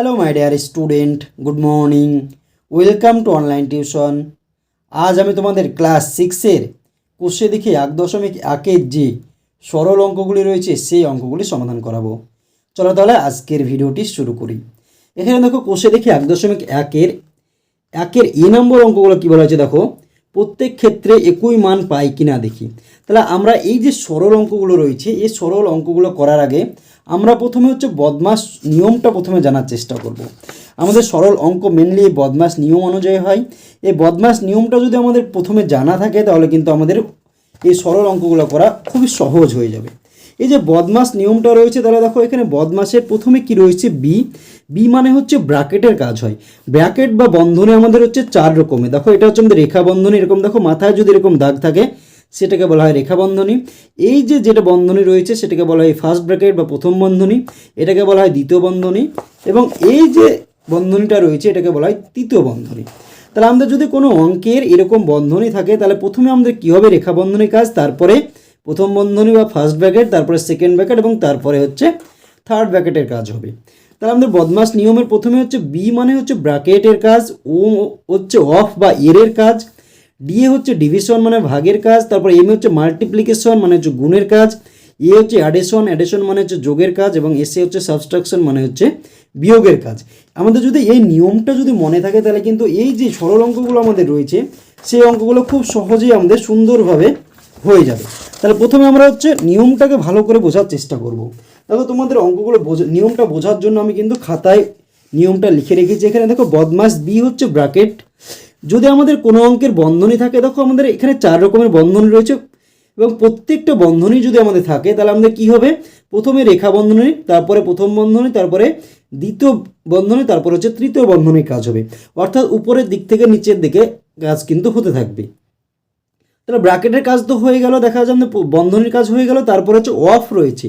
Hello my dear student good morning welcome to online tuition আজ আমি তোমাদের class সিক্সের কোষে দেখে এক দশমিক একের যে সরল অঙ্কগুলি রয়েছে, সেই অঙ্কগুলি সমাধান করাবো। চলো তাহলে আজকের ভিডিওটি শুরু করি। এখানে দেখো কোষে দেখে এক দশমিক একের একের এ নম্বর অঙ্কগুলো কী বলা হয়েছে দেখো। প্রত্যেক ক্ষেত্রে একই মান পাই কিনা দেখি। তাহলে আমরা এই যে সরল অঙ্কগুলো রয়েছে, এই সরল অঙ্কগুলো করার আগে আমরা প্রথমে হচ্ছে বদমাস নিয়মটা প্রথমে জানার চেষ্টা করব। আমাদের সরল অঙ্ক মেনলি এই বদমাস নিয়ম অনুযায়ী হয়। এই বদমাস নিয়মটা যদি আমাদের প্রথমে জানা থাকে, তাহলে কিন্তু আমাদের এই সরল অঙ্কগুলো করা খুবই সহজ হয়ে যাবে। এই যে বদমাস নিয়মটা রয়েছে, তাহলে দেখো এখানে বদমাসের প্রথমে কি রয়েছে? বি বি মানে হচ্ছে ব্র্যাকেটের কাজ হয়। ব্র্যাকেট বা বন্ধনে আমাদের হচ্ছে চার রকমের। দেখো এটা হচ্ছে আমাদের রেখা বন্ধনে, এরকম দেখো মাথায় যদি এরকম দাগ থাকে সেটাকে বলা হয় রেখা বন্ধনী এই যে যেটা বন্ধনী রয়েছে, সেটাকে বলা হয় ফার্স্ট ব্র্যাকেট বা প্রথম বন্ধনী, এটাকে বলা হয় দ্বিতীয় বন্ধনী এবং এই যে বন্ধনীটা রয়েছে, এটাকে বলা হয় তৃতীয় বন্ধনী। তাহলে আমাদের যদি কোনো অঙ্কের এরকম বন্ধনী থাকে, তাহলে প্রথমে আমাদের কী হবে? রেখা বন্ধনীর কাজ, তারপরে প্রথম বন্ধনী বা ফার্স্ট ব্র্যাকেট তারপরে সেকেন্ড ব্র্যাকেট এবং তারপরে হচ্ছে থার্ড ব্র্যাকেটের কাজ হবে। তাহলে আমাদের বদমাস নিয়মের প্রথমে হচ্ছে বি মানে হচ্ছে ব্র্যাকেটের কাজ ও হচ্ছে অফ বা এর কাজ ডি হচ্ছে ডিভিশন মানে ভাগের কাজ, তারপর এম হচ্ছে মাল্টিপ্লিকেশন মানে হচ্ছে গুণের কাজ এ হচ্ছে অ্যাডিশন অ্যাডিশন মানে হচ্ছে যোগের কাজ, এবং এসে হচ্ছে সাবস্ট্রাকশন মানে হচ্ছে বিয়োগের কাজ। আমাদের যদি এই নিয়মটা যদি মনে থাকে, তাহলে কিন্তু এই যে সরল অঙ্কগুলো আমাদের রয়েছে, সেই অঙ্কগুলো খুব সহজেই আমাদের সুন্দরভাবে হয়ে যাবে। তাহলে প্রথমে আমরা হচ্ছে নিয়মটাকে ভালো করে বোঝার চেষ্টা করব। দেখো, তোমাদের অঙ্কগুলো বোঝা, নিয়মটা বোঝার জন্য আমি কিন্তু খাতায় নিয়মটা লিখে রেখেছি। এখানে দেখো, বদমাস বি হচ্ছে ব্র্যাকেট যদি আমাদের কোনো অঙ্কের বন্ধনী থাকে, দেখো আমাদের এখানে চার রকমের বন্ধনী রয়েছে এবং প্রত্যেকটা বন্ধনী যদি আমাদের থাকে, তাহলে আমাদের কি হবে? প্রথমে রেখা বন্ধনী, তারপরে প্রথম বন্ধনী, তারপরে দ্বিতীয় বন্ধনী, তারপর হচ্ছে তৃতীয় বন্ধনীর কাজ হবে। অর্থাৎ উপরের দিক থেকে নিচের দিকে কাজ কিন্তু হতে থাকবে। তাহলে ব্র্যাকেটের কাজ তো হয়ে গেল, দেখা আমাদের বন্ধনীর কাজ হয়ে গেল, তারপর হচ্ছে অফ রয়েছে।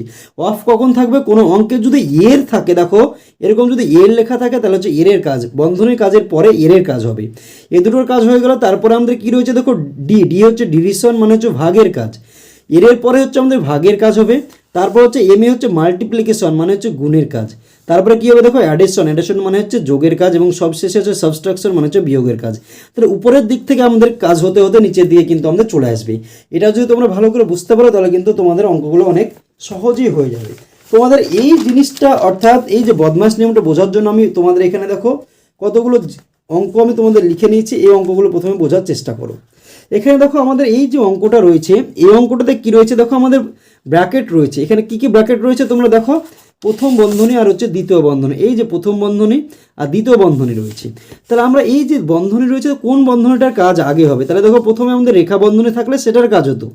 অফ কখন থাকবে? কোনো অঙ্কের যদি এর থাকে, দেখো, এরকম যদি এর লেখা থাকে, তাহলে হচ্ছে এরের কাজ, বন্ধনীর কাজের পরে এরের কাজ হবে। এ দুটোর কাজ হয়ে গেল, তারপরে আমাদের কী রয়েছে, দেখো ডি ডি হচ্ছে ডিভিশন মানে হচ্ছে ভাগের কাজ। এরের পরে হচ্ছে আমাদের ভাগের কাজ হবে, তারপর হচ্ছে এম এ হচ্ছে মাল্টিপ্লিকেশন মানে হচ্ছে গুণের কাজ। তারপরে কী হবে দেখো অ্যাডিশন অ্যাডিশন মানে হচ্ছে যোগের কাজ এবং সবশেষে হচ্ছে সাবস্ট্রাকশন মানে হচ্ছে বিয়োগের কাজ। তাহলে উপরের দিক থেকে আমাদের কাজ হতে হতে নিচের দিকে কিন্তু আমাদের চলে আসবে। এটা যদি তোমরা ভালো করে বুঝতে পারো, তাহলে কিন্তু তোমাদের অঙ্কগুলো অনেক সহজেই হয়ে যাবে। তোমাদের এই জিনিসটা, অর্থাৎ এই যে বদমাস নিয়মটা বোঝার জন্য আমি তোমাদের এখানে দেখো, কতগুলো অঙ্ক আমি তোমাদের লিখে নিয়েছি, এই অঙ্কগুলো প্রথমে বোঝার চেষ্টা করো। এখানে দেখো আমাদের এই যে অঙ্কটা রয়েছে, এই অঙ্কটাতে কি রয়েছে? দেখো আমাদের ব্র্যাকেট রয়েছে। এখানে কি কি ব্র্যাকেট রয়েছে তোমরা দেখো প্রথম বন্ধনী আর হচ্ছে দ্বিতীয় বন্ধনী। এই যে প্রথম বন্ধনী আর দ্বিতীয় বন্ধনী রয়েছে। তাহলে আমরা এই যে বন্ধনী রয়েছে কোন বন্ধনীটার কাজ আগে হবে? তাহলে দেখো প্রথমে আমাদের রেখা বন্ধনী থাকলে সেটার কাজ হতো।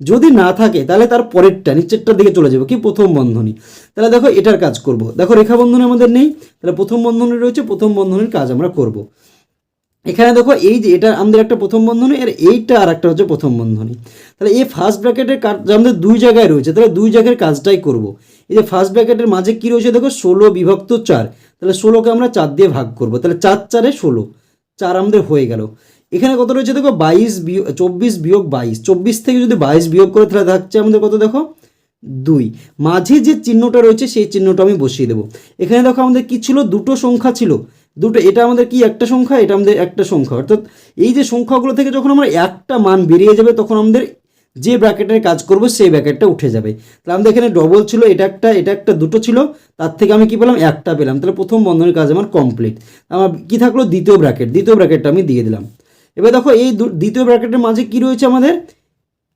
যদি না থাকে, তাহলে তার পরেরটা, নিচেরটার দিকে চলে যাবে, কি প্রথম বন্ধনী। তাহলে দেখো এটার কাজ করব। দেখো রেখা বন্ধনী আমাদের নেই, তাহলে প্রথম বন্ধনী রয়েছে, প্রথম বন্ধনীর কাজ আমরা করব। এখানে দেখো এই যে এটা আমাদের একটা প্রথম বন্ধনী, আর এইটা আর একটা হচ্ছে প্রথম বন্ধনী। তাহলে এই ফার্স্ট ব্র্যাকেটের কাজ আমাদের দুই জায়গায় রয়েছে, তাহলে দুই জায়গার কাজটাই করব। এই যে ফার্স্ট ব্র্যাকেটের মাঝে কী রয়েছে? দেখো ষোলো বিভক্ত চার। তাহলে ষোলোকে আমরা চার দিয়ে ভাগ করব। তাহলে চার চারে ষোলো। চার আমাদের হয়ে গেল। এখানে কত রয়েছে? দেখো বাইশ বিয়োগ চব্বিশ বিয়োগ বাইশ। চব্বিশ থেকে যদি বাইশ বিয়োগ করে, তাহলে থাকছে আমাদের কত দেখো? দুই। মাঝে যে চিহ্নটা রয়েছে, সেই চিহ্নটা আমি বসিয়ে দেবো। এখানে দেখো আমাদের কি ছিল? দুটো সংখ্যা ছিল। দুটো এটা আমাদের কি? একটা সংখ্যা, এটা আমাদের একটা সংখ্যা। অর্থাৎ এই যে সংখ্যাগুলো থেকে যখন আমরা একটা মান বেরিয়ে যাবে, তখন আমাদের যে ব্র্যাকেটের কাজ করব, সেই ব্র্যাকেটটা উঠে যাবে। তাহলে আমাদের এখানে ডবল ছিল, এটা একটা এটা একটা দুটো ছিল, তার থেকে আমি কি পেলাম, একটা পেলাম। তাহলে প্রথম বন্ধনের কাজ আমার কমপ্লিট আমার কি থাকল? দ্বিতীয় ব্র্যাকেট দ্বিতীয় ব্র্যাকেটটা আমি দিয়ে দিলাম। এবার দেখো, এই দ্বিতীয় ব্র্যাকেটের মাঝে কি রয়েছে আমাদের?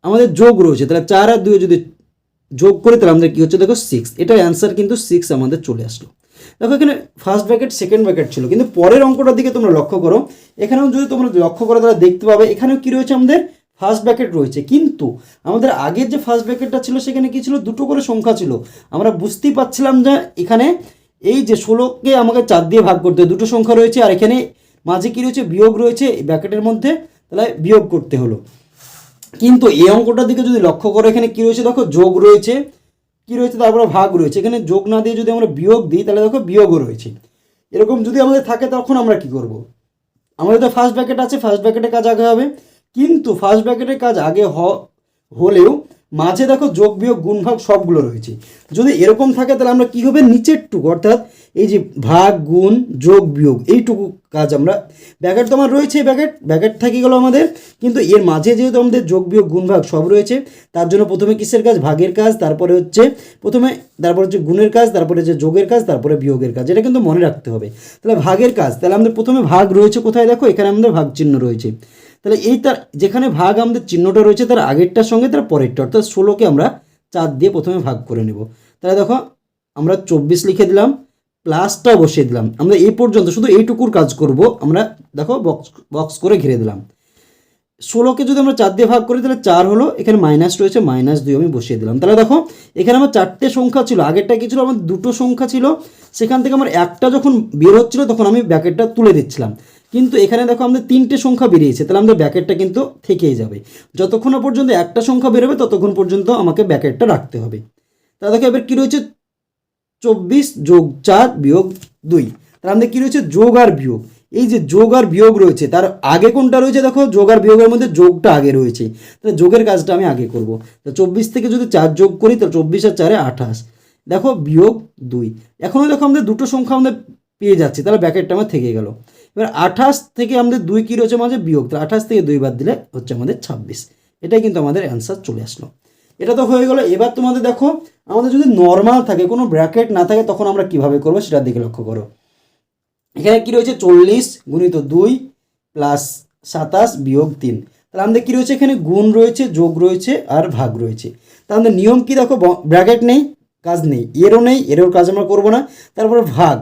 আমাদের যোগ রয়েছে। তাহলে চার আর দুই যদি যোগ করে, তাহলে আমাদের কী হচ্ছে? দেখো সিক্স এটার অ্যান্সার কিন্তু সিক্স আমাদের চলে আসলো। দেখো, এখানে ফার্স্ট ব্র্যাকেট সেকেন্ড ব্র্যাকেট ছিল। কিন্তু পরের অঙ্কটার দিকে তোমরা লক্ষ্য করো। এখানেও যদি তোমরা লক্ষ্য করো, তাহলে দেখতে পাবে, এখানেও কী রয়েছে আমাদের? ফার্স্ট ব্র্যাকেট রয়েছে। কিন্তু আমাদের আগের যে ফার্স্ট ব্র্যাকেটটা ছিল, সেখানে কি ছিল? দুটো করে সংখ্যা ছিল। আমরা বুঝতেই পারছিলাম যে এখানে এই যে ষোলোকে আমাকে চার দিয়ে ভাগ করতে দুটো সংখ্যা রয়েছে, আর এখানে মাঝে কী রয়েছে? বিয়োগ রয়েছে এই ব্র্যাকেটের মধ্যে, তাহলে বিয়োগ করতে হলো। কিন্তু এই অঙ্কটার দিকে যদি লক্ষ্য করো, এখানে কি রয়েছে? দেখো যোগ রয়েছে। কি রয়েছে? তারপরে ভাগ রয়েছে। এখানে যোগ না দিয়ে যদি আমরা বিয়োগ দিই, তাহলে দেখো বিয়োগও রয়েছে। এরকম যদি আমাদের থাকে, তখন আমরা কি করব? আমাদের তো ফার্স্ট ব্র্যাকেট আছে ফার্স্ট ব্র্যাকেটের কাজ আগে হবে। কিন্তু ফার্স্ট ব্র্যাকেটের কাজ আগে হলেও মাঝে দেখো যোগ, বিয়োগ, গুণ, ভাগ সবগুলো রয়েছে। যদি এরকম থাকে তাহলে আমরা কি হবে? নিচের টুক, অর্থাৎ এই যে ভাগ, গুণ, যোগ, বিয়োগ, এইটুকু কাজ আমরা ব্যাকেট তো আমার রয়েছে ব্যাকেট ব্যাকেট থাকি গেলো আমাদের, কিন্তু এর মাঝে যেহেতু আমাদের যোগ, বিয়োগ, গুণ, ভাগ সব রয়েছে, তার জন্য প্রথমে কিসের কাজ? ভাগের কাজ, তারপরে হচ্ছে প্রথমে, তারপর হচ্ছে গুণের কাজ, তারপরে হচ্ছে যোগের কাজ, তারপরে বিয়োগের কাজ, এটা কিন্তু মনে রাখতে হবে। তাহলে ভাগের কাজ, তাহলে আমাদের প্রথমে ভাগ রয়েছে কোথায়? দেখো এখানে আমাদের ভাগ চিহ্ন রয়েছে। তাহলে এই তার যেখানে ভাগ আমাদের চিহ্নটা রয়েছে, তার আগেরটার সঙ্গে তার পরেরটা, অর্থাৎ ষোলোকে আমরা চার দিয়ে প্রথমে ভাগ করে নেব। তাহলে দেখো, আমরা চব্বিশ লিখে দিলাম, প্লাসটা বসিয়ে দিলাম। আমরা এই পর্যন্ত শুধু এইটুকুর কাজ করব, আমরা দেখো বক্স বক্স করে ঘিরে দিলাম। ষোলোকে যদি আমরা চার দিয়ে ভাগ করি, তাহলে চার হলো, এখানে মাইনাস রয়েছে মাইনাস দুই আমি বসিয়ে দিলাম। তাহলে দেখো, এখানে আমার চারটে সংখ্যা ছিল, আগেরটা কি ছিল, আমার দুটো সংখ্যা ছিল, সেখান থেকে আমার একটা যখন বের হচ্ছিল, তখন আমি ব্যাকেটটা তুলে দিচ্ছিলাম। কিন্তু এখানে দেখো আমাদের তিনটে সংখ্যা বেরিয়েছে, তাহলে আমাদের ব্যাকেটটা কিন্তু থেকেই যাবে। যতক্ষণ পর্যন্ত একটা সংখ্যা বেরোবে, ততক্ষণ পর্যন্ত আমাকে ব্যাকেটটা রাখতে হবে। তাহলে দেখো, এবার কী রয়েছে? চব্বিশ যোগ চার বিয়োগ দুই। তার আমাদের কী রয়েছে? যোগ আর বিয়োগ। এই যে যোগ আর বিয়োগ রয়েছে, তার আগে কোনটা রয়েছে দেখো? যোগ আর বিয়োগের মধ্যে যোগটা আগে রয়েছে। তাহলে যোগের কাজটা আমি আগে করব। তো চব্বিশ থেকে যদি চার যোগ করি তো চব্বিশ আর চারে আঠাশ। দেখো, বিয়োগ দুই। এখনও দেখো আমাদের দুটো সংখ্যা আমাদের পেয়ে যাচ্ছে, তাহলে ব্যাকেটটা আমার থেকে গেল। এবার আঠাশ থেকে আমাদের দুই কী রয়েছে মাঝে? বিয়োগ। তাহলে আঠাশ থেকে দুই বাদ দিলে হচ্ছে আমাদের ছাব্বিশ। এটাই কিন্তু আমাদের অ্যান্সার চলে আসলো। এটা তো হয়ে গেলো। এবার তোমাদের দেখো, আমাদের যদি নর্মাল থাকে, কোনো ব্র্যাকেট না থাকে, তখন আমরা কীভাবে করব সেটা দিকে লক্ষ্য করো। এখানে কি রয়েছে? চল্লিশ গুণিত দুই প্লাস সাতাশ বিয়োগ তিন। তাহলে আমাদের কী রয়েছে? এখানে গুণ রয়েছে, যোগ রয়েছে আর ভাগ রয়েছে। তাহলে আমাদের নিয়ম কি দেখো? ব্র্যাকেট নেই, কাজ নেই। এরও নেই এরও কাজ আমরা করব না। তারপরে ভাগ।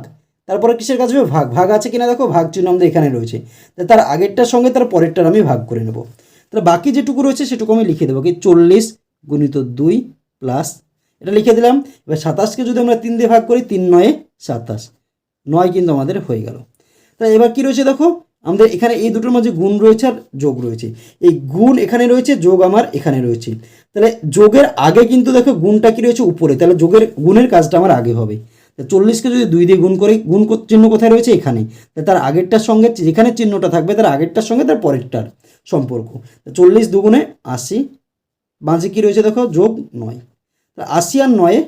তারপরে কিসের কাজ হবে? ভাগ। ভাগ আছে কিনা দেখো? ভাগ চিহ্ন আমাদের এখানে রয়েছে। তার আগেরটার সঙ্গে তার পরেরটার আমি ভাগ করে নেব। তাহলে বাকি যেটুকু রয়েছে সেটুকু আমি লিখে দেবো। কি চল্লিশ গুণিত দুই প্লাস, এটা লিখে দিলাম। এবার সাতাশকে যদি আমরা তিন দিয়ে ভাগ করি, তিন নয়ে, সাতাশ। নয় কিন্তু আমাদের হয়ে গেল। তাহলে এবার কি রয়েছে দেখো? আমাদের এখানে এই দুটোর মাঝে গুণ রয়েছে আর যোগ রয়েছে। এই গুণ এখানে রয়েছে, যোগ আমার এখানে রয়েছে। তাহলে যোগের আগে কিন্তু দেখো গুণটা কি রয়েছে উপরে। তাহলে যোগের, গুণের কাজটা আমার আগে হবে। চল্লিশকে যদি দুই দিয়ে গুণ করি, গুণ চিহ্ন কোথায় রয়েছে? এখানে। তার আগেরটার সঙ্গে যেখানে চিহ্নটা থাকবে, তার আগেরটার সঙ্গে তার পরেরটার সম্পর্ক। চল্লিশ দুগুণে আশি বাঁচে কী রয়েছে দেখো? যোগ নয়। আশি আর নয়ে,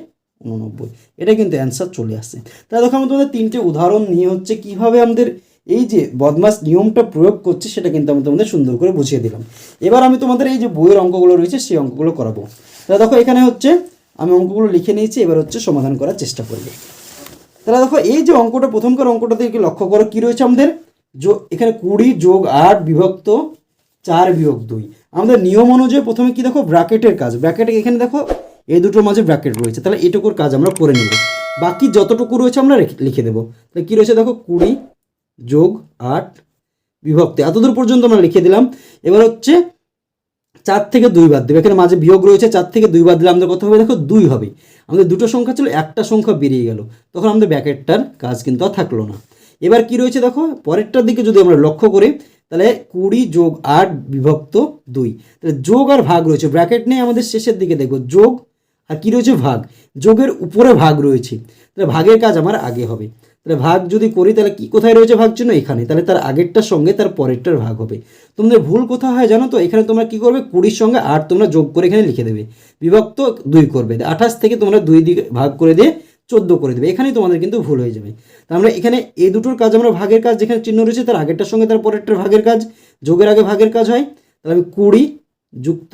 উননব্বই। এটা কিন্তু অ্যান্সার চলে আসছে। তাহলে দেখো আমি তোমাদের তিনটে উদাহরণ নিয়ে হচ্ছে কীভাবে আমাদের এই যে বদমাস নিয়মটা প্রয়োগ করছে, সেটা কিন্তু আমি তোমাদের সুন্দর করে বুঝিয়ে দিলাম। এবার আমি তোমাদের এই যে বইয়ের অঙ্কগুলো রয়েছে, সেই অঙ্কগুলো করাবো। তাহলে দেখো, এখানে হচ্ছে আমি অঙ্কগুলো লিখে নিয়েছি, এবার হচ্ছে সমাধান করার চেষ্টা করবে। তাহলে দেখো, এই যে অঙ্কটা, প্রথমকার অঙ্কটা থেকে লক্ষ্য করো, কী রয়েছে আমাদের? এখানে কুড়ি যোগ আট বিভক্ত চার বিয়োগ দুই। আমাদের নিয়ম অনুযায়ী প্রথমে কি দেখো, ব্র্যাকেটের কাজ। ব্র্যাকেটে এখানে দেখো, এই দুটোর মাঝে ব্র্যাকেট রয়েছে। তাহলে এটুকুর কাজ আমরা করে নেব। বাকি যতটুকু রয়েছে আমরা লিখে দেবো। তাহলে কী রয়েছে দেখো, কুড়ি যোগ আট বিভক্ত। এতদূর পর্যন্ত আমরা লিখে দিলাম। এবার হচ্ছে চার থেকে দুই বাদ দেবে। এখানে মাঝে বিয়োগ রয়েছে, চার থেকে দুই বাদ দিলে আমাদের কত হবে? দেখো দুই হবে। আমাদের দুটো সংখ্যা ছিল, একটা সংখ্যা বেরিয়ে গেল। তখন আমাদের ব্যাকেটটার কাজ কিন্তু আর থাকল না। এবার কি রয়েছে দেখো? পরেরটার দিকে যদি আমরা লক্ষ্য করি, তাহলে কুড়ি যোগ আট বিভক্ত দুই। তাহলে যোগ আর ভাগ রয়েছে। ব্র্যাকেট নেই আমাদের শেষের দিকে দেখো যোগ আর কি রয়েছে? ভাগ। যোগের উপরে ভাগ রয়েছে। তাহলে ভাগের কাজ আমার আগে হবে। তাহলে ভাগ যদি করি, তাহলে কি কোথায় রয়েছে ভাগ চিহ্ন? এখানে। তাহলে তার আগেরটার সঙ্গে তার পরেরটার ভাগ হবে। তোমাদের ভুল কোথায় হয় জানো তো? এখানে তোমরা কি করবে? কুড়ির সঙ্গে আট তোমরা যোগ করে এখানে লিখে দেবে। বিভক্ত দুই করবে। আঠাশ থেকে তোমরা দুই দিকে ভাগ করে দিয়ে চোদ্দ করে দেবে। এখানেই তোমাদের কিন্তু ভুল হয়ে যাবে। তা আমরা এখানে এই দুটোর কাজ, আমরা ভাগের কাজ যেখানে চিহ্ন রয়েছে, তার আগেরটার সঙ্গে তার পরেরটার ভাগের কাজ, যোগের আগে ভাগের কাজ হয়। তাহলে আমি কুড়ি যুক্ত,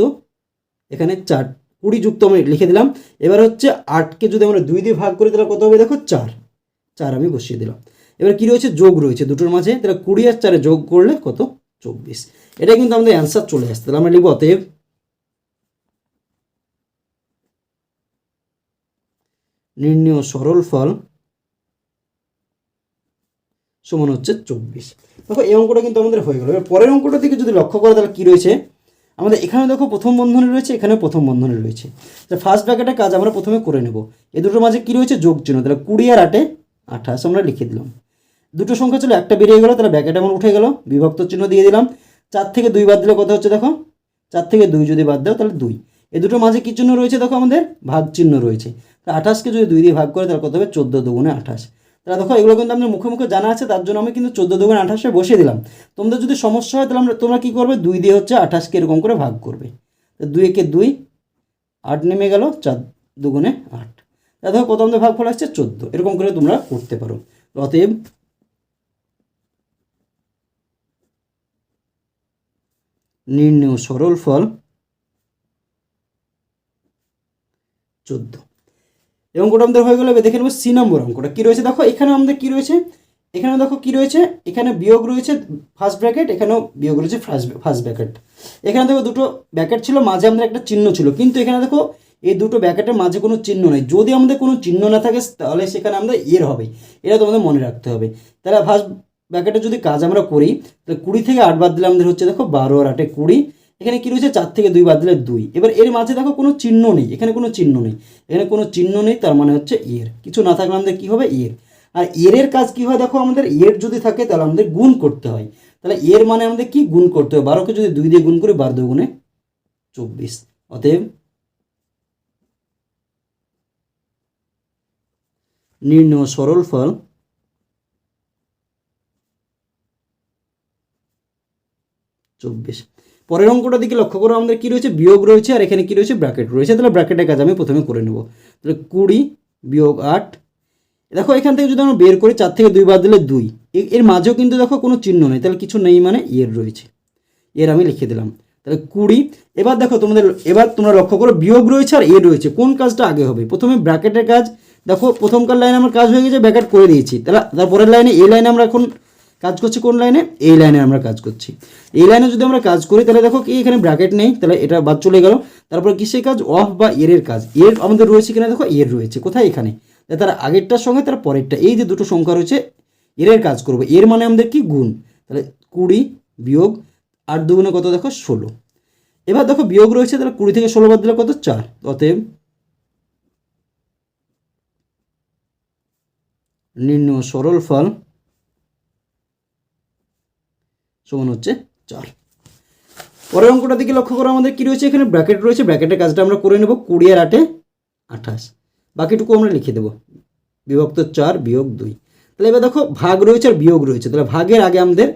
এখানে চার, কুড়ি যুক্ত আমি লিখে দিলাম। এবার হচ্ছে আটকে যদি আমরা দুই দিয়ে ভাগ করি, তাহলে কত হবে? দেখো চার। চার আমি বসিয়ে দিলাম। এবার কী রয়েছে? যোগ রয়েছে দুটোর মাঝে। তাহলে কুড়ি আর চারে যোগ করলে কত? চব্বিশ। এটা কিন্তু আমাদের অ্যান্সার চলে আসছে। তাহলে আমরা লিখব অতএব নির্ণয় সরল ফল সমান হচ্ছে চব্বিশ। দেখো, এই অঙ্কটা কিন্তু আমাদের হয়ে গেল। এবার পরের অঙ্কটা থেকে যদি লক্ষ্য করো, তাহলে কী রয়েছে? আমাদের এখানে দেখো প্রথম বন্ধনী রয়েছে এখানে প্রথম বন্ধনী রয়েছে। ফার্স্ট ব্র্যাকেটের কাজ আমরা প্রথমে করে নেব। এই দুটোর মাঝে কী রয়েছে? যোগ চিহ্ন। তাহলে কুড়ি আর আটে আঠাশ আমরা লিখে দিলাম। দুটো সংখ্যা ছিল, একটা বেরিয়ে গেলো, তাহলে ব্যাকেট এমন উঠে গেল, বিভক্ত চিহ্ন দিয়ে দিলাম। চার থেকে দুই বাদ দিলে কত হচ্ছে দেখো? চার থেকে দুই যদি বাদ দাও, তাহলে দুই। এই দুটোর মাঝে কী চিহ্ন রয়েছে দেখো আমাদের? ভাগ চিহ্ন রয়েছে। তা আঠাশকে যদি দুই দিয়ে ভাগ করে, তাহলে কত হবে? চোদ্দ দুগুণে আঠাশ। তাহলে দেখো, এগুলো কিন্তু আমাদের মুখে মুখে জানা আছে, তার জন্য আমি কিন্তু চোদ্দ দুগুণে আঠাশে বসিয়ে দিলাম। তোমাদের যদি সমস্যা হয়, তাহলে তোমরা কী করবে? দুই দিয়ে হচ্ছে আঠাশকে এরকম করে ভাগ করবে। দুই একে দুই, আট নেমে গেল, চার দুগুণে আট। দেখো কত আমাদের ভাগফল আসছে চোদ্দ। এরকম করে তোমরা করতে পারো। অতএব নির্ণয় সরল ফল চোদ্দ। এবং অঙ্কটা আমাদের হয়ে গেল দেখে নেব সি নম্বর অঙ্কটা। কী রয়েছে? দেখো এখানে আমাদের কী রয়েছে? এখানে দেখো কী রয়েছে? এখানে বিয়োগ রয়েছে ফার্স্ট ব্র্যাকেট এখানেও বিয়োগ রয়েছে ফার্স্ট ফার্স্ট ব্র্যাকেট এখানে দেখো দুটো ব্র্যাকেট ছিল, মাঝে আমাদের একটা চিহ্ন ছিল। কিন্তু এখানে দেখো এই দুটো ব্র্যাকেটের মাঝে কোনো চিহ্ন নেই। যদি আমাদের কোনো চিহ্ন না থাকে, তাহলে সেখানে আমাদের এর হবে। এটা তোমাদের মনে রাখতে হবে। তাহলে ফার্স্ট ব্র্যাকেটের যদি কাজ আমরা করি, তাহলে কুড়ি থেকে আট বাদ দিলে আমাদের হচ্ছে দেখো বারো আর আটে কুড়ি। এখানে কী রয়েছে? চার থেকে দুই বাদ দিলে দুই। এবার এর মাঝে দেখো কোনো চিহ্ন নেই। এখানে কোনো চিহ্ন নেই। এখানে কোনো চিহ্ন নেই, তার মানে হচ্ছে এর। কিছু না থাকলে আমাদের কী হবে? এর। আর এর এর কাজ কী হয়? দেখো আমাদের এর যদি থাকে, তাহলে আমাদের গুণ করতে হয়। তাহলে এর মানে আমাদের কি গুণ করতে হয়? বারোকে যদি দুই দিয়ে গুণ করি, বারো দুগুণে চব্বিশ। অতএব নির্ণয় সরল ফল। চব্বিশ। পরের অঙ্কটা দিকে লক্ষ্য করো, আমাদের কি রয়েছে? বিয়োগ রয়েছে, আর এখানে কি রয়েছে? ব্র্যাকেট রয়েছে। তাহলে ব্র্যাকেটের কাজ আমি প্রথমে করে নেব। তাহলে কুড়ি বিয়োগ আট। দেখো, এখান থেকে যদি আমরা বের করি, চার থেকে দুই বাদ দিলে দুই। এর মাঝেও কিন্তু দেখো কোনো চিহ্ন নেই। তাহলে কিছু নেই মানে এর রয়েছে। এর আমি লিখে দিলাম। তাহলে কুড়ি। এবার দেখো তোমাদের, এবার তোমরা লক্ষ্য করো, বিয়োগ রয়েছে আর এর রয়েছে। কোন কাজটা আগে হবে? প্রথমে ব্র্যাকেটের কাজ দেখো, প্রথমকার লাইনে আমার কাজ হয়ে গেছে ব্র্যাকেট করে দিয়েছি। তাহলে তারপরের লাইনে এই লাইনে আমরা এখন কাজ করছি, কোন লাইনে এই লাইনে আমরা কাজ করছি। এই লাইনে যদি আমরা কাজ করি, তাহলে দেখো কি এখানে ব্র্যাকেট নেই, তাহলে এটা বাদ চলে গেল। তারপরে কিসের কাজ? অফ বা এর কাজ। এর আমাদের রয়েছে কিনা দেখো এর রয়েছে। কোথায়? এখানে। তার আগেরটার সঙ্গে তার পরেরটা। এই যে দুটো সংখ্যা রয়েছে এর কাজ করব। এর মানে আমাদের কি? গুণ। তাহলে কুড়ি বিয়োগ আট দুগুণে কত? দেখো, ষোলো। এবার দেখো, বিয়োগ রয়েছে, তাহলে কুড়ি থেকে ষোলো বাদ দিলে কত? চার। অতএব নির্ণয় সরল ফল সমান হচ্ছে চার। পরের অঙ্কটা দিকে লক্ষ্য করো, আমাদের কি রয়েছে এখানে? ব্র্যাকেট রয়েছে। ব্র্যাকেটের কাজটা আমরা করে নেব কুড়ি আর আটে আঠাশ। বাকিটুকু আমরা লিখে দেবো। বিভক্ত চার বিয়োগ দুই। তাহলে এবার দেখো, ভাগ রয়েছে আর বিয়োগ রয়েছে। তাহলে ভাগের আগে আমাদের,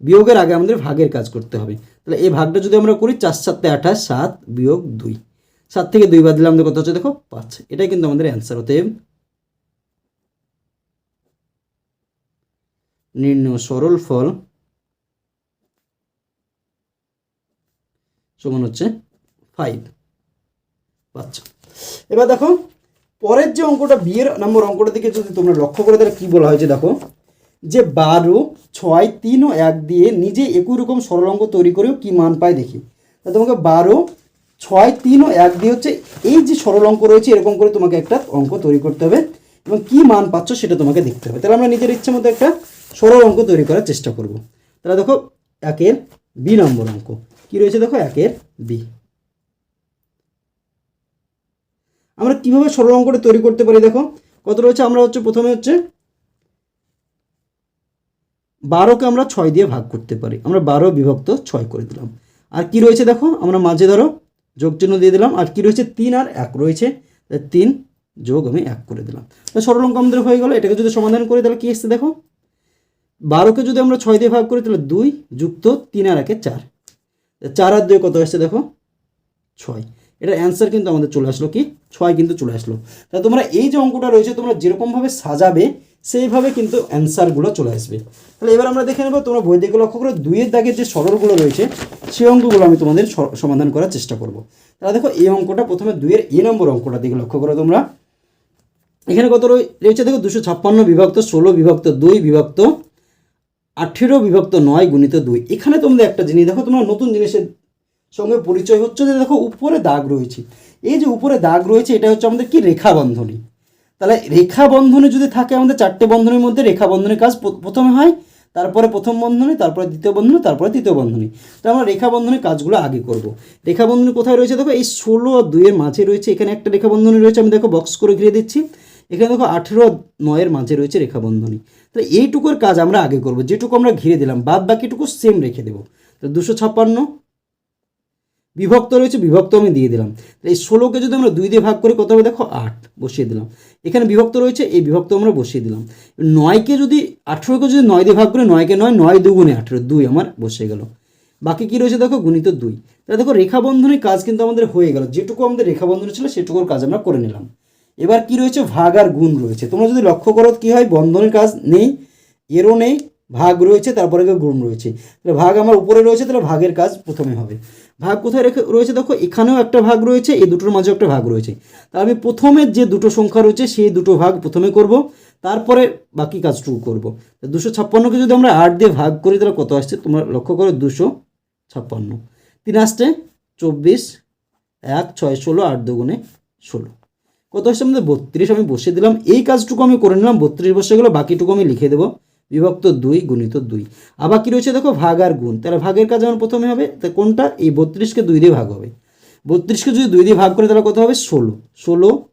বিয়োগের আগে আমাদের ভাগের কাজ করতে হবে। তাহলে এই ভাগটা যদি আমরা করি, চার সাতে আঠাশ, সাত বিয়োগ দুই। সাত থেকে দুই বাদ দিলে আমাদের কত হচ্ছে? দেখো, পাঁচ। এটাই কিন্তু আমাদের অ্যান্সার অতএব নির্ণয় সরল ফল সমান হচ্ছে ফাইভ আচ্ছা। এবার দেখো, পরের যে অঙ্কটা বিয়ের নম্বর অঙ্কটা দিকে যদি তোমরা লক্ষ্য করে, তাহলে কী বলা হয়েছে দেখো, যে বারো, ছয়, তিন ও এক দিয়ে নিজে একই রকম সরল অঙ্ক তৈরি করেও কী মান পায় দেখি। তা তোমাকে বারো, ছয়, তিন ও এক দিয়ে হচ্ছে এই যে সরল অঙ্ক রয়েছে, এরকম করে তোমাকে একটা অঙ্ক তৈরি করতে হবে এবং কী মান পাচ্ছ সেটা তোমাকে দেখতে হবে। তাহলে আমরা নিজের ইচ্ছে মতো একটা সরল অঙ্ক তৈরি করার চেষ্টা করব। তাহলে দেখো, একের বি নম্বর অঙ্ক। কী রয়েছে দেখো? একের বি। আমরা কীভাবে সরল অঙ্কটা তৈরি করতে পারি দেখো? কত রয়েছে? আমরা হচ্ছে প্রথমে হচ্ছে বারোকে আমরা ছয় দিয়ে ভাগ করতে পারি। আমরা বারো বিভক্ত ছয় করে দিলাম। আর কি রয়েছে দেখো? আমরা মাঝে ধরো যোগ চিহ্ন দিয়ে দিলাম। আর কি রয়েছে? তিন আর এক রয়েছে। তিন যোগ আমি এক করে দিলাম। তাহলে সরল অঙ্ক আমাদের হয়ে গেল। এটাকে যদি সমাধান করি, তাহলে কি এসছে দেখো? বারোকে যদি আমরা ছয় দিয়ে ভাগ করি, তাহলে দুই যুক্ত তিন আর একে চার। চার আর দুই কত এসছে দেখো? ছয়। এটার অ্যান্সার কিন্তু আমাদের চলে আসলো কি? ছয় কিন্তু চলে আসলো। তা তোমরা এই যে অঙ্কটা রয়েছে, তোমরা যেরকমভাবে সাজাবে, সেইভাবে কিন্তু অ্যান্সারগুলো চলে আসবে। তাহলে এবার আমরা দেখে নেব, তোমরা বই দিকে লক্ষ্য করে, দুইয়ের দাগের যে সরলগুলো রয়েছে, সেই অঙ্কগুলো আমি তোমাদের সমাধান করার চেষ্টা করব। তাহলে দেখো, এই অঙ্কটা প্রথমে দুইয়ের এ নম্বর অঙ্কটা দিকে লক্ষ্য করো তোমরা। এখানে কত রয়ে- রয়েছে দেখো, দুশো ছাপ্পান্ন বিভক্ত, ষোলো বিভক্ত, দুই বিভক্ত আঠেরো বিভক্ত নয় গুণিত দুই। এখানে তোমাদের একটা জিনিস দেখো, তোমরা নতুন জিনিসের সঙ্গে পরিচয় হচ্ছে যে দেখো উপরে দাগ রয়েছে। এই যে উপরে দাগ রয়েছে, এটা হচ্ছে আমাদের কি? রেখা বন্ধনী। তাহলে রেখা বন্ধনী যদি থাকে, আমাদের চারটে বন্ধনের মধ্যে রেখা বন্ধনীর কাজ প্রথমে হয়, তারপরে প্রথম বন্ধনী, তারপরে দ্বিতীয় বন্ধনী, তারপরে তৃতীয় বন্ধনী। তো আমরা রেখা বন্ধনীর কাজগুলো আগে করব। রেখা বন্ধনী কোথায় রয়েছে? দেখো এই ষোলো আর দুইয়ের মাঝে রয়েছে, এখানে একটা রেখা বন্ধনী রয়েছে, আমি দেখো বক্স করে ঘিরে দিচ্ছি। এখানে দেখো আঠেরো নয়ের মাঝে রয়েছে রেখা বন্ধনী তাহলে এইটুকুর কাজ আমরা আগে করব, যেটুকু আমরা ঘিরে দিলাম বাদ বাকিটুকু সেম রেখে দেবো। তো দুশো ছাপ্পান্ন, বিভক্ত রয়েছে, বিভক্ত আমি দিয়ে দিলাম। তাহলে এই ষোলোকে যদি আমরা দুই দিয়ে ভাগ করি, কত হবে? দেখো আট, বসিয়ে দিলাম। এখানে বিভক্ত রয়েছে, এই বিভক্ত আমরা বসিয়ে দিলাম। নয়কে যদি, আঠেরোকে যদি নয় দিয়ে ভাগ করি, নয়কে নয় নয় দুগুণে আঠেরো, দুই আমার বসে গেল। বাকি কী রয়েছে? দেখো গুণিত দুই। তাহলে দেখো রেখা বন্ধনের কাজ কিন্তু আমাদের হয়ে গেল। যেটুকু আমাদের রেখা বন্ধনী ছিল, সেটুকুর কাজ আমরা করে নিলাম। এবার কি রয়েছে? ভাগ আর গুণ রয়েছে। তোমরা যদি লক্ষ্য করো, কি হয়? বন্ধনের কাজ নেই, এরও নেই, ভাগ রয়েছে, তারপরে গুণ রয়েছে। তাহলে ভাগ আমার উপরে রয়েছে, তাহলে ভাগের কাজ প্রথমে হবে। ভাগ কোথায় রেখে রয়েছে? দেখো, এখানেও একটা ভাগ রয়েছে, এই দুটোর মাঝে একটা ভাগ রয়েছে। তাহলে আমি প্রথমে যে দুটো সংখ্যা রয়েছে, সেই দুটো ভাগ প্রথমে করব, তারপরে বাকি কাজটুকু করব। দুশো ছাপ্পান্নকে যদি আমরা আট দিয়ে ভাগ করি, তাহলে কত আসছে? তোমরা লক্ষ্য করো, দুশো ছাপ্পান্ন। তিন আসছে, চব্বিশ, এক, ছয়, ষোলো, আট দুগুণে ষোলো। কত আসছে আমাদের? বত্রিশ। আমি বসিয়ে দিলাম। এই কাজটুকু আমি করে নিলাম। বত্রিশ বসে গেলো। বাকিটুকু আমি লিখে দেবো। বিভক্ত দুই গুণিত দুই। আবার কী রয়েছে দেখো? ভাগ আর গুণ। তাহলে ভাগের কাজ আমার প্রথমে হবে। তা কোনটা? এই বত্রিশকে দুই দিয়ে ভাগ হবে। বত্রিশকে যদি দুই দিয়ে ভাগ করে, তাহলে কত হবে? ষোলো। ষোলো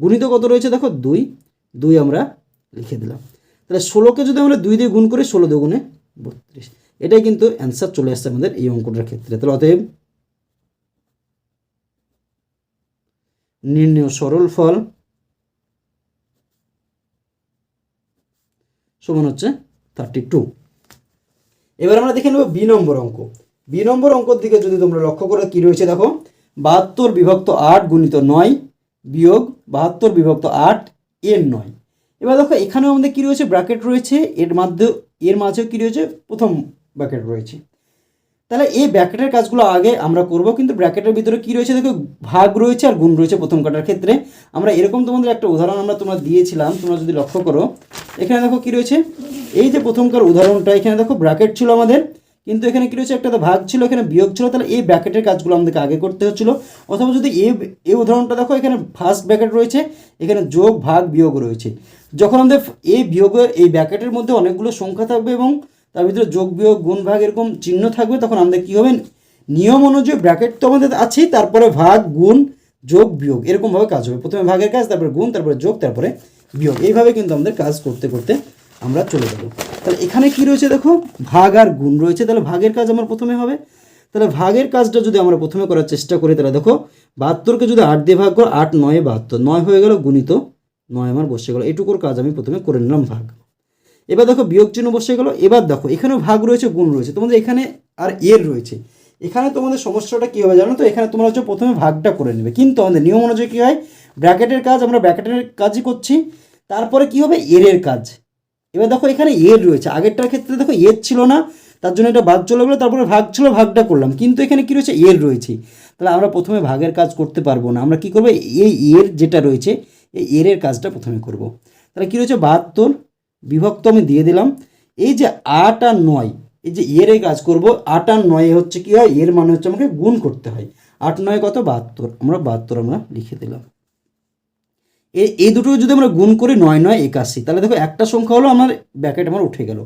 গুণিত কত রয়েছে দেখো? দুই। দুই আমরা লিখে দিলাম। তাহলে ষোলোকে যদি আমরা দুই দিয়ে গুণ করি, ষোলো দুগুণে বত্রিশ। এটাই কিন্তু অ্যান্সার চলে আসছে আমাদের এই অঙ্কটার ক্ষেত্রে। তাহলে অতএব নির্ণয় সরল ফল। সমান হচ্ছে থার্টি টু এবার আমরা দেখে নেব বি নম্বর অঙ্ক। বি নম্বর অঙ্কর দিকে যদি তোমরা লক্ষ্য করে, কী রয়েছে দেখো? বাহাত্তর বিভক্ত আট গুণিত নয় বিয়োগ বাহাত্তর বিভক্ত আট এর নয়। এবার দেখো, এখানেও আমাদের কী রয়েছে? ব্র্যাকেট রয়েছে। এর মাধ্যে এর মাঝেও কী রয়েছে? প্রথম ব্র্যাকেট রয়েছে। তাহলে এই ব্র্যাকেটের কাজগুলো আগে আমরা করব, কিন্তু ব্র্যাকেটের ভিতরে কী রয়েছে দেখো? ভাগ রয়েছে আর গুণ রয়েছে প্রথম কাটার ক্ষেত্রে। আমরা এরকম তোমাদের একটা উদাহরণ আমরা তোমরা দিয়েছিলাম, তোমরা যদি লক্ষ্য করো। এখানে দেখো কী রয়েছে? এই যে প্রথমকার উদাহরণটা, এখানে দেখো ব্র্যাকেট ছিল আমাদের, কিন্তু এখানে কী রয়েছে? একটা তো ভাগ ছিল, এখানে বিয়োগ ছিল, তাহলে এই ব্র্যাকেটের কাজগুলো আমাদেরকে আগে করতে হচ্ছিল। অথবা যদি এই এই উদাহরণটা দেখো, এখানে ফার্স্ট ব্র্যাকেট রয়েছে, এখানে যোগ, ভাগ, বিয়োগ রয়েছে। যখন আমাদের এই বিয়োগের এই ব্র্যাকেটের মধ্যে অনেকগুলো সংখ্যা থাকবে এবং তার ভিতরে যোগ বিয়োগ গুণ ভাগ এরকম চিহ্ন থাকবে, তখন আমাদের কী হবে? নিয়ম অনুযায়ী ব্র্যাকেট তো আমাদের আছেই, তারপরে ভাগ, গুণ, যোগ, বিয়োগ, এরকমভাবে কাজ হবে। প্রথমে ভাগের কাজ, তারপরে গুণ, তারপরে যোগ, তারপরে বিয়োগ। এইভাবে কিন্তু আমাদের কাজ করতে করতে আমরা চলে যাব। তাহলে এখানে কি রয়েছে দেখো? ভাগ আর গুণ রয়েছে। তাহলে ভাগের কাজ আমার প্রথমে হবে। তাহলে ভাগের কাজটা যদি আমরা প্রথমে করার চেষ্টা করি, তাহলে দেখো, বাহাত্তরকে যদি আট দিয়ে ভাগ করো, আট, নয়, বাহাত্তর। নয় হয়ে গেল, গুণিত নয় আমার বসে গেল। এটুকুর কাজ আমি প্রথমে করে নিলাম ভাগ। এবার দেখো বিয়োগ চিহ্ন বসে গেলো, এবার দেখো এখানেও ভাগ রয়েছে, গুণ রয়েছে, তোমাদের এখানে আর এর রয়েছে। এখানে তোমাদের সমস্যাটা কী হবে জানো তো? এখানে তোমরা হচ্ছে প্রথমে ভাগটা করে নেবে। কিন্তু আমাদের নিয়ম অনুযায়ী কী হয়? ব্র্যাকেটের কাজ, আমরা ব্র্যাকেটের কাজই করছি। তারপরে কি হবে? এরের কাজ। এবার দেখো এখানে এর রয়েছে। আগেরটার ক্ষেত্রে দেখো এর ছিল না, তার জন্য এটা বাদ চলে গেলো, তারপরে ভাগ ছিল, ভাগটা করলাম। কিন্তু এখানে কী রয়েছে? এর রয়েছে। তাহলে আমরা প্রথমে ভাগের কাজ করতে পারব না। আমরা কি করব? এই এর যেটা রয়েছে, এই এরের কাজটা প্রথমে করব। তাহলে কী রয়েছে? বাহাত্তর। বিভক্ত আমি দিয়ে দিলাম। এই যে আট আর নয়, এই যে এর কাজ করব, আট আর নয় হচ্ছে কি হয়? এর মানে হচ্ছে আমাকে গুণ করতে হয়। আট নয় কত? বাহাত্তর। আমরা বাহাত্তর আমরা লিখে দিলাম। এই এই দুটো যদি আমরা গুণ করি নয় নয়, একাশি, তাহলে দেখো একটা সংখ্যা হলো আমার ব্যাকেট আমার উঠে গেল।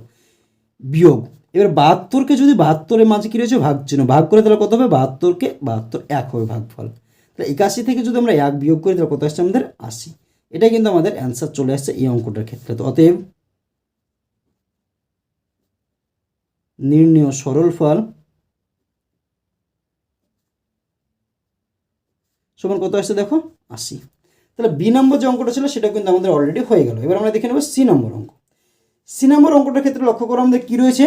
বিয়োগ। এবার বাহাত্তরকে যদি বাহাত্তরের মাঝে কী রয়েছে? ভাগ চিহ্ন ভাগ করে তাহলে কত হবে? বাহাত্তরকে বাহাত্তর এক হবে ভাগফল। তাহলে একাশি থেকে যদি আমরা এক বিয়োগ করি তাহলে কত আসছে? আমাদের আশি। এটা কিন্তু আমাদের অ্যান্সার চলে আসছে এই অঙ্কটার ক্ষেত্রে। তো অতএব নির্ণয় সরল ফল। সমান কত আসছে দেখো? আশি। তাহলে বি নম্বর যে অঙ্কটা ছিল, সেটা কিন্তু আমাদের অলরেডি হয়ে গেল। এবার আমরা দেখে নেব সি নম্বর অঙ্ক। সি নম্বর অঙ্কটার ক্ষেত্রে লক্ষ্য করো আমাদের কী রয়েছে?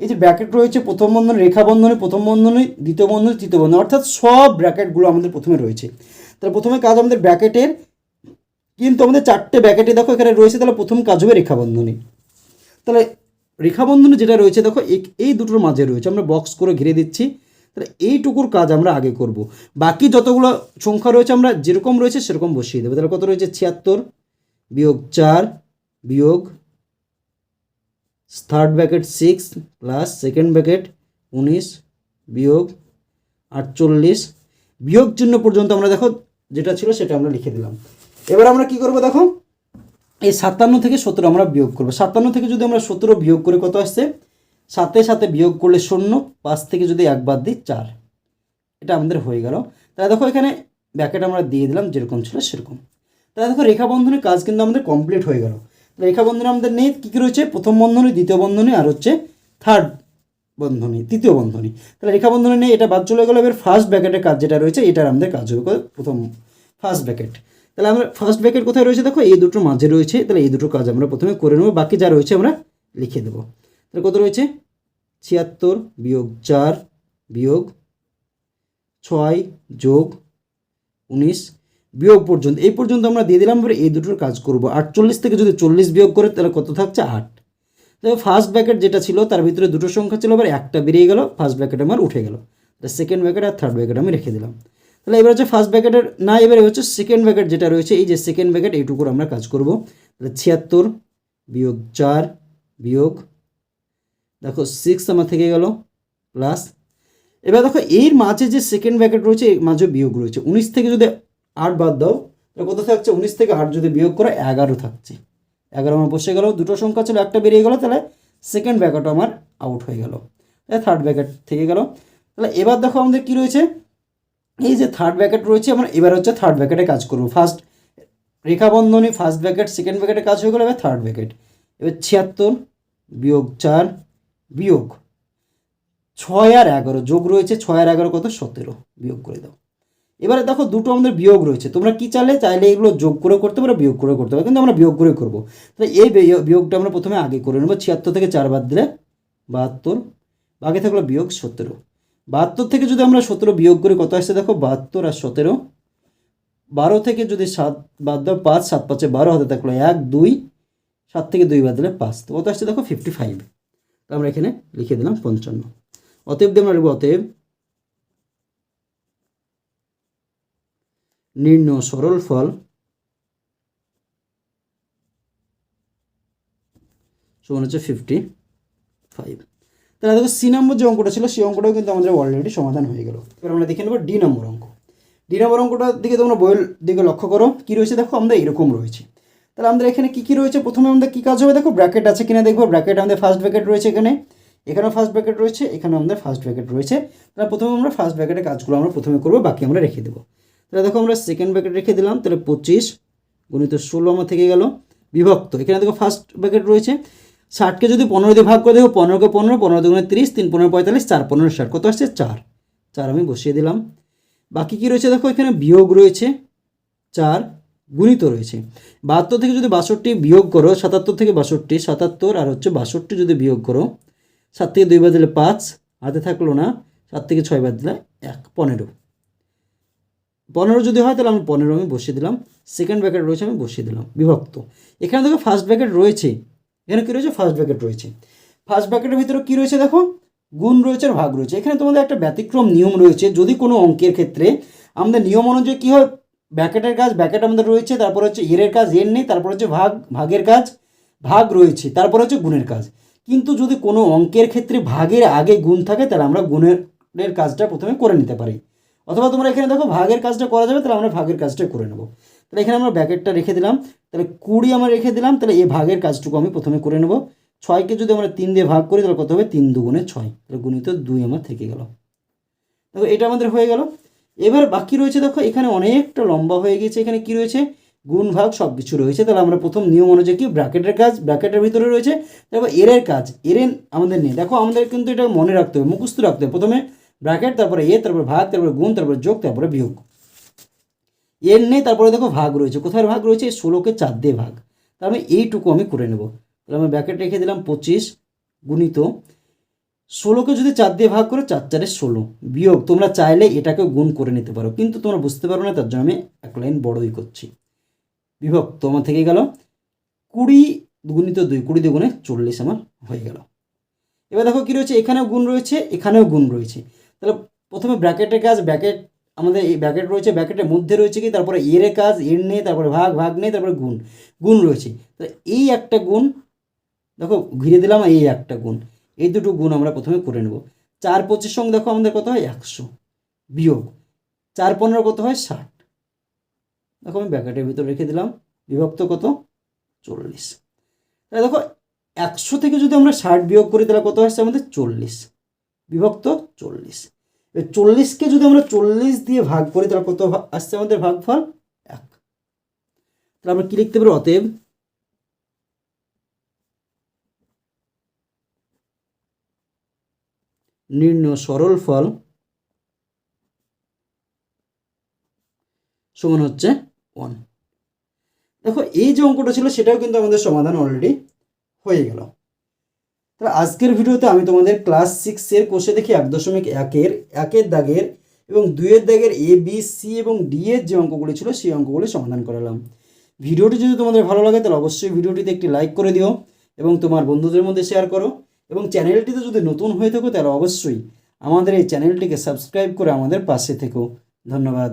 এই যে ব্র্যাকেট রয়েছে, প্রথম বন্ধনী, রেখা বন্ধনী, প্রথম বন্ধনী, দ্বিতীয় বন্ধনী, তৃতীয় বন্ধনী, অর্থাৎ সব ব্র্যাকেটগুলো আমাদের প্রথমে রয়েছে। তাহলে প্রথমে কাজ আমাদের ব্র্যাকেটের, কিন্তু আমাদের চারটে ব্র্যাকেটে দেখো এখানে রয়েছে, তাহলে প্রথম কাজ হবে রেখা বন্ধনী। তাহলে রেখা বন্ধনী যেটা রয়েছে, দেখো এই দুটোর মাঝে রয়েছে। আমরা বক্স করে ঘিরে দিচ্ছি। তাহলে এইটুকুর কাজ আমরা আগে করব। বাকি যতগুলো সংখ্যা রয়েছে, আমরা যেরকম রয়েছে সেরকম বসিয়ে দেবো। তাহলে কত রয়েছে? ছিয়াত্তর বিয়োগ চার বিয়োগ third bracket six plus second bracket উনিশ বিয়োগ আটচল্লিশ। বিয়োগ চিহ্ন পর্যন্ত আমরা, দেখো, যেটা ছিল সেটা আমরা লিখে দিলাম। এবার আমরা কি করব, দেখো? এই সাতান্ন থেকে সতেরো আমরা বিয়োগ করব। সাতান্ন থেকে যদি আমরা সতেরো বিয়োগ করে কত আসছে? সাথে সাথে বিয়োগ করলে শূন্য, পাঁচ থেকে যদি এক বাদ দিই, চার। এটা আমাদের হয়ে গেল। তাহলে দেখো এখানে ব্যাকেট আমরা দিয়ে দিলাম, যেরকম ছিল সেরকম। তাহলে দেখো রেখা বন্ধনের কাজ কিন্তু আমাদের কমপ্লিট হয়ে গেল। রেখা বন্ধনে আমাদের নেই, কী কী রয়েছে? প্রথম বন্ধনী, দ্বিতীয় বন্ধনী, আর হচ্ছে থার্ড বন্ধনী, তৃতীয় বন্ধনী। তাহলে রেখা বন্ধনে নেই, এটা বাদ চলে গেলো। এবার ফার্স্ট ব্যাকেটের কাজ যেটা রয়েছে, এটার আমাদের কাজ হবে? প্রথম ফার্স্ট ব্যাকেট তাহলে আমরা ফার্স্ট ব্যাকেট কোথায় রয়েছে? দেখো, এই দুটোর মাঝে রয়েছে। তাহলে এই দুটো কাজ আমরা প্রথমে করে নেব। বাকি যা রয়েছে আমরা লিখে দেবো। তাহলে কত রয়েছে? ছিয়াত্তর বিয়োগ চার বিয়োগ ছয় যোগ উনিশ বিয়োগ পর্যন্ত। এই পর্যন্ত আমরা দিয়ে দিলাম এই দুটোর কাজ করব। আটচল্লিশ থেকে যদি চল্লিশ বিয়োগ করে, তাহলে কত থাকছে? আট। তবে ফার্স্ট ব্র্যাকেট যেটা ছিল, তার ভিতরে দুটো সংখ্যা ছিল, এবার একটা বেরিয়ে গেল ফার্স্ট ব্র্যাকেট আমার উঠে গেল। সেকেন্ড ব্র্যাকেট আর থার্ড ব্র্যাকেট আমি রেখে দিলাম। তাহলে এবার হচ্ছে ফার্স্ট ব্র্যাকেটের না, এবারে হচ্ছে সেকেন্ড ব্র্যাকেট যেটা রয়েছে, এই যে সেকেন্ড ব্র্যাকেট এইটুকুর আমরা কাজ করব। তাহলে ছিয়াত্তর বিয়োগ চার বিয়োগ, দেখো সিক্স আমার থেকে গেল প্লাস এবার দেখো এর মাঝে যে সেকেন্ড ব্র্যাকেট রয়েছে, এর মাঝে বিয়োগ রয়েছে। উনিশ থেকে যদি আট বাদ দাও, তাহলে কত থাকছে? উনিশ থেকে আট যদি বিয়োগ করো, এগারো থাকছে। এগারো আমার বসে গেল, দুটো সংখ্যা ছিল, একটা বেরিয়ে গেল, তাহলে সেকেন্ড ব্র্যাকেটও আমার আউট হয়ে গেল। থার্ড ব্যাকেট থেকে গেল। তাহলে এবার দেখো আমাদের কী রয়েছে? এই যে থার্ড ব্যাকেট রয়েছে, আমরা এবার হচ্ছে থার্ড ব্যাকেটে কাজ করব। ফার্স্ট রেখাবন্ধনী ফার্স্ট ব্যাকেট সেকেন্ড ব্যাকেটে কাজ হয়ে গেলো, এবার থার্ড ব্র্যাকেট এবার ছিয়াত্তর, বিয়োগ চার, বিয়োগ ছয় আর এগারো, যোগ রয়েছে ছয় আর এগারো কত? সতেরো, বিয়োগ করে দাও। এবারে দেখো দুটো আমাদের বিয়োগ রয়েছে, তোমরা কি চাইলে চাইলে এগুলো যোগ করে করতে পারো, বিয়োগ করে করতে পারো, কিন্তু আমরা বিয়োগ করে করব। তাহলে এই বিয়োগটা আমরা প্রথমে আগে করে নেব, ছিয়াত্তর থেকে চার বাদ দিলে বাহাত্তর, বাকি থাকল বিয়োগ সতেরো। বাহাত্তর থেকে যদি আমরা সতেরো বিয়োগ করে কত আসছে দেখো? বাহাত্তর আর সতেরো। বারো থেকে যদি সাত বাদ দাও পাঁচ, সাত পাঁচে বারো হাতে থাকল এক, দুই, সাত থেকে দুই বাদ দিলে পাঁচ। তো কত আসছে দেখো? ফিফটি ফাইভ তো আমরা এখানে লিখে দিলাম পঞ্চান্ন। অতএব দিয়ে আমরা লিখব, অতএব নির্ণ সরল ফল সমান হচ্ছে ফিফটি ফাইভ তাহলে দেখো সি নম্বর যে অঙ্কটা ছিল সেই অঙ্কটাও কিন্তু আমাদের অলরেডি সমাধান হয়ে গেল। এবার আমরা দেখে নেব ডি নম্বর অঙ্ক। ডি নম্বর অঙ্কটার দিকে তোমরা বইয়ের দিকে লক্ষ্য করো, কী রয়েছে দেখো? আমাদের এরকম রয়েছে। তাহলে আমাদের এখানে কী কী রয়েছে? প্রথমে আমাদের কী কাজ হবে? দেখো ব্র্যাকেট আছে কিনা দেখব? ব্র্যাকেট আমাদের ফার্স্ট ব্র্যাকেট রয়েছে এখানে। এখানেও ফার্স্ট ব্র্যাকেট রয়েছে, এখানেও আমাদের ফার্স্ট ব্র্যাকেট রয়েছে। তাহলে প্রথমে আমরা ফার্স্ট ব্র্যাকেটের কাজগুলো আমরা প্রথমে করব, বাকি আমরা রেখে দেবো। তাহলে দেখো, আমরা সেকেন্ড ব্র্যাকেট রেখে দিলাম। তাহলে পঁচিশ গুণিত ষোলো আমার থেকে গেল। বিভক্ত। এখানে দেখো ফার্স্ট ব্র্যাকেট রয়েছে। ষাটকে যদি পনেরো দিয়ে ভাগ করে দেখো, পনেরোকে পনেরো পনেরো দুগুণে তিরিশ, তিন পনেরো পঁয়তাল্লিশ, চার পনেরো ষাট, কত আসছে? চার। চার আমি বসিয়ে দিলাম। বাকি কি রয়েছে দেখো, এখানে বিয়োগ রয়েছে, চার গুণিত রয়েছে। বাহাত্তর থেকে যদি বাষট্টি বিয়োগ করো, সাতাত্তর থেকে বাষট্টি, সাতাত্তর আর হচ্ছে বাষট্টি যদি বিয়োগ করো, সাত থেকে দুই বাদ দিলে পাঁচ, হাতে থাকল না, সাত থেকে ছয় বাদ দিলে এক, পনেরো। পনেরো যদি হয়, তাহলে আমি পনেরো আমি বসিয়ে দিলাম। সেকেন্ড ব্র্যাকেট রয়েছে, আমি বসিয়ে দিলাম। বিভক্ত। এখানে দেখো ফার্স্ট ব্র্যাকেট রয়েছে। এখানে কী রয়েছে? ফার্স্ট ব্র্যাকেট রয়েছে। ফার্স্ট ব্র্যাকেটের ভিতরে কী রয়েছে দেখো? গুণ রয়েছে আর ভাগ রয়েছে। এখানে তোমাদের একটা ব্যতিক্রম নিয়ম রয়েছে। যদি কোনো অঙ্কের ক্ষেত্রে আমাদের নিয়ম অনুযায়ী কী হয়? ব্যাকেটের কাজ ব্যাকেট আমাদের রয়েছে, তারপর হচ্ছে এরের কাজ, এর নেই, তারপর হচ্ছে ভাগ, ভাগের কাজ, ভাগ রয়েছে, তারপর হচ্ছে গুণের কাজ। কিন্তু যদি কোনো অঙ্কের ক্ষেত্রে ভাগের আগে গুণ থাকে, তাহলে আমরা গুণের কাজটা প্রথমে করে নিতে পারি। অথবা তোমরা এখানে দেখো, ভাগের কাজটা করা যাবে, তাহলে আমরা ভাগের কাজটা করে নেব। তাহলে এখানে আমরা ব্যাকেটটা রেখে দিলাম। তাহলে কুড়ি আমরা রেখে দিলাম, তাহলে এই ভাগের কাজটুকু আমি প্রথমে করে নেব। ছয়কে যদি আমরা তিন দিয়ে ভাগ করি, তাহলে কত হবে? তিন দুগুণে ছয়। তাহলে গুণিত দুই আমার থেকে গেল। দেখো, এটা আমাদের হয়ে গেল। এবার বাকি রয়েছে, দেখো, এখানে অনেকটা লম্বা হয়ে গেছে এখানে কি রয়েছে? গুণ ভাগ সব কিছু রয়েছে। তাহলে আমরা প্রথম নিয়ম অনুযায়ী কি? ব্র্যাকেটের কাজ, ব্র্যাকেটের ভিতরে রয়েছে। তারপর এরের কাজ এরের আমাদের নেই। দেখো, আমাদের কিন্তু এটা মনে রাখতে হবে, মুখস্থ রাখতে হবে। প্রথমে ব্র্যাকেট, তারপরে এ, তারপরে ভাগ, তারপরে গুণ, তারপরে যোগ, তারপরে বিয়োগ। এর নেই, তারপরে দেখো ভাগ রয়েছে। কোথায় ভাগ রয়েছে? ষোলোকে চার দিয়ে ভাগ। তার মানে এইটুকু আমি করে নেব। তাহলে আমি ব্যাকেট রেখে দিলাম পঁচিশ গুণিত ষোলোকে যদি চার দিয়ে ভাগ করে, চার চারে ষোলো। বিয়োগ, তোমরা চাইলে এটাকে গুণ করে নিতে পারো। কিন্তু তোমরা বুঝতে পারো না, তার জন্য আমি এক লাইন বড়ই করছি। বিভক্ত আমার থেকে গেল কুড়ি গুণিত দুই, কুড়ি দুগুণে চল্লিশ আমার হয়ে গেল। এবার দেখো কী রয়েছে? এখানেও গুণ রয়েছে, এখানেও গুণ রয়েছে। তাহলে প্রথমে ব্র্যাকেটের কাজ ব্র্যাকেট আমাদের এই ব্র্যাকেট রয়েছে ব্র্যাকেটের মধ্যে রয়েছে কি? তারপরে এর কাজ, এর নেই তারপরে ভাগ ভাগ নেই তারপরে গুণ। গুণ রয়েছে। তাহলে এই একটা গুণ, দেখো, ঘিরে দিলাম এই একটা গুণ। এই দুটো গুণ আমরা প্রথমে করে নেব। চার পঁচিশ সঙ্গে দেখো আমাদের কত হয়? একশো। বিয়োগ। চার পনেরো কত হয়? ষাট। দেখো আমি ব্র্যাকেটের ভিতর রেখে দিলাম। বিভক্ত কত? চল্লিশ। তাহলে দেখো, একশো থেকে যদি আমরা ষাট বিয়োগ করি, তাহলে কত আসছে? আমাদের চল্লিশ। বিভক্ত চল্লিশ। চল্লিশকে যদি আমরা চল্লিশ দিয়ে ভাগ করি, তাহলে কত আসছে আমাদের ভাগফল? এক। তাহলে আমরা কী লিখতে পারি অতএব? নির্ণ সরল ফল সমান হচ্ছে ওয়ান। দেখো, এই যে অঙ্কটা ছিল, সেটাও কিন্তু আমাদের সমাধান অলরেডি হয়ে গেল। আজকের ভিডিওতে আমি তোমাদের ক্লাস সিক্সের কোষে দেখি এক দশমিক একের একের দাগের এবং দুইয়ের দাগের এ বি সি এবং ডি এর যে অঙ্কগুলি ছিল সেই অঙ্কগুলি সমাধান করালাম। ভিডিওটি যদি তোমাদের ভালো লাগে তাহলে অবশ্যই ভিডিওটিতে একটি লাইক করে দিও এবং তোমার বন্ধুদের মধ্যে শেয়ার করো এবং চ্যানেলটিতে যদি নতুন হয়ে থাকো তাহলে অবশ্যই আমাদের এই চ্যানেলটিকে সাবস্ক্রাইব করে আমাদের পাশে থেকো। ধন্যবাদ।